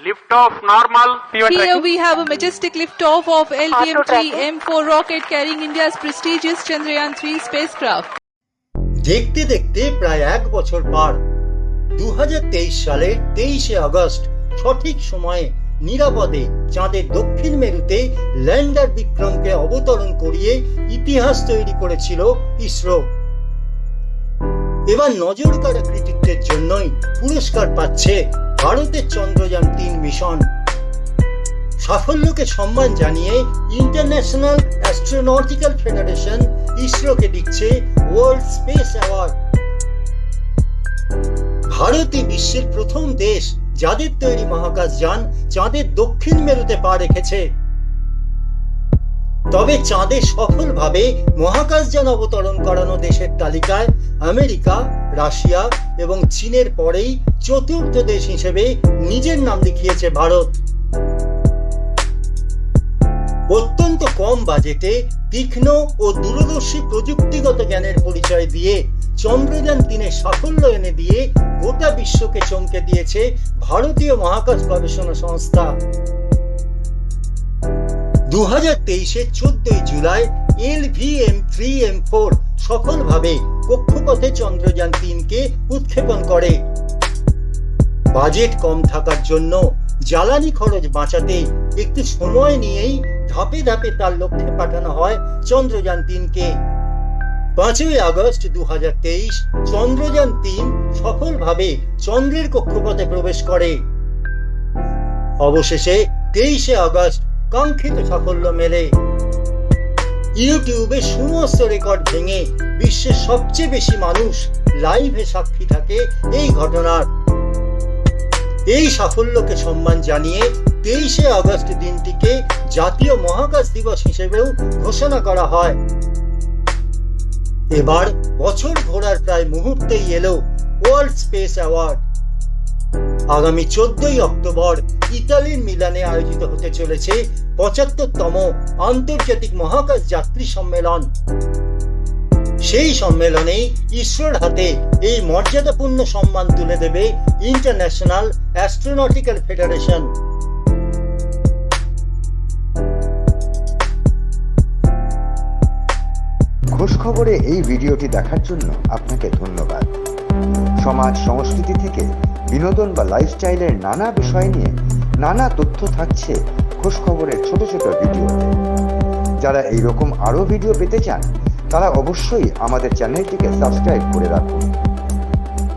Lift off normal. Here tracking. we have a majestic liftoff of LTM-3 M4 rocket carrying India's prestigious Chandrayaan-3 spacecraft. দেখতে দেখতে প্রায় এক বছর পার দু হাজার তেইশ সালের তেইশে আগস্ট সঠিক সময়ে নিরাপদে চাঁদের দক্ষিণ মেরুতে ল্যান্ডার বিক্রমকে অবতরণ করিয়ে ইতিহাস তৈরি করেছিল ইসরো এবার নজর কাড়া কৃতিত্বের জন্যই পুরস্কার পাচ্ছে ভারতের চন্দ্রযান তিন মিশন। সাফল্যকে সম্মান জানিয়ে ইন্টারন্যাশনাল অ্যাস্ট্রোনটিক্যাল ফেডারেশন ইসরোকে দিচ্ছে ওয়ার্ল্ড স্পেস অ্যাওয়ার্ড ভারতই বিশ্বের প্রথম দেশ যাদের তৈরি মহাকাশ যান চাঁদের দক্ষিণ মেরুতে পা রেখেছে। তবে চাঁদে সফলভাবে মহাকাশযান অবতরণ করানো দেশের তালিকায় আমেরিকা, রাশিয়া এবং চীনের পরেই চতুর্থ দেশ হিসেবে নিজের নাম লিখিয়েছে ভারত। অত্যন্ত কম বাজেটে তীক্ষ্ণ ও দূরদর্শী প্রযুক্তিগত জ্ঞানের পরিচয় দিয়ে চন্দ্রযান তিনের সাফল্য এনে দিয়ে গোটা বিশ্বকে চমকে দিয়েছে ভারতীয় মহাকাশ গবেষণা সংস্থা। দু হাজার চোদ্দই July L V M three M four সফলভাবে কক্ষপথে চন্দ্রযান তিনকে উৎক্ষেপণ করে। বাজেট কম থাকার জন্য জ্বালানি খরচ বাঁচাতে একটু সময় নিয়েই ধাপে ধাপে তার লক্ষ্যে পাঠানো হয় চন্দ্রযান তিনকে। পাঁচই আগস্ট দু হাজার তেইশ চন্দ্রযান তিন সফলভাবে চন্দ্রের কক্ষপথে প্রবেশ করে। অবশেষে তেইশে আগস্ট কাঙ্ক্ষিত সাফল্য মেলে। ইউটিউবে সমস্ত রেকর্ড ভেঙে বিশ্বের সবচেয়ে বেশি মানুষ লাইভে সাক্ষী থাকে এই ঘটনার। এই সাফল্যকে সম্মান জানিয়ে তেইশে আগস্ট দিনটিকে জাতীয় মহাকাশ দিবস হিসেবেও ঘোষণা করা হয়। এবার বছর ঘোরার প্রায় মুহূর্তেই এলো ওয়ার্ল্ড স্পেস অ্যাওয়ার্ড। আগামী চোদ্দই অক্টোবর ইতালির মিলানে আয়োজিত হতে চলেছে পঁচাত্তরতম আন্তর্জাতিক মহাকাশ যাত্রী সম্মেলন। সেই সম্মেলনে ইসরোর হাতে এই মর্যাদাপূর্ণ সম্মান তুলে দেবে ইন্টারন্যাশনাল অ্যাস্ট্রোনটিক্যাল ফেডারেশন। খোঁজ খবরে এই ভিডিওটি দেখার জন্য আপনাকে ধন্যবাদ। সমাজ সংস্কৃতি থেকে বিনোদন বা লাইফস্টাইলের নানা বিষয় নিয়ে নানা তথ্য থাকছে খোঁজ খবরের ছোট ছোট ভিডিওতে যারা এই রকম আরও ভিডিও পেতে চান, তারা অবশ্যই আমাদের চ্যানেলটিকে সাবস্ক্রাইব করে রাখুন।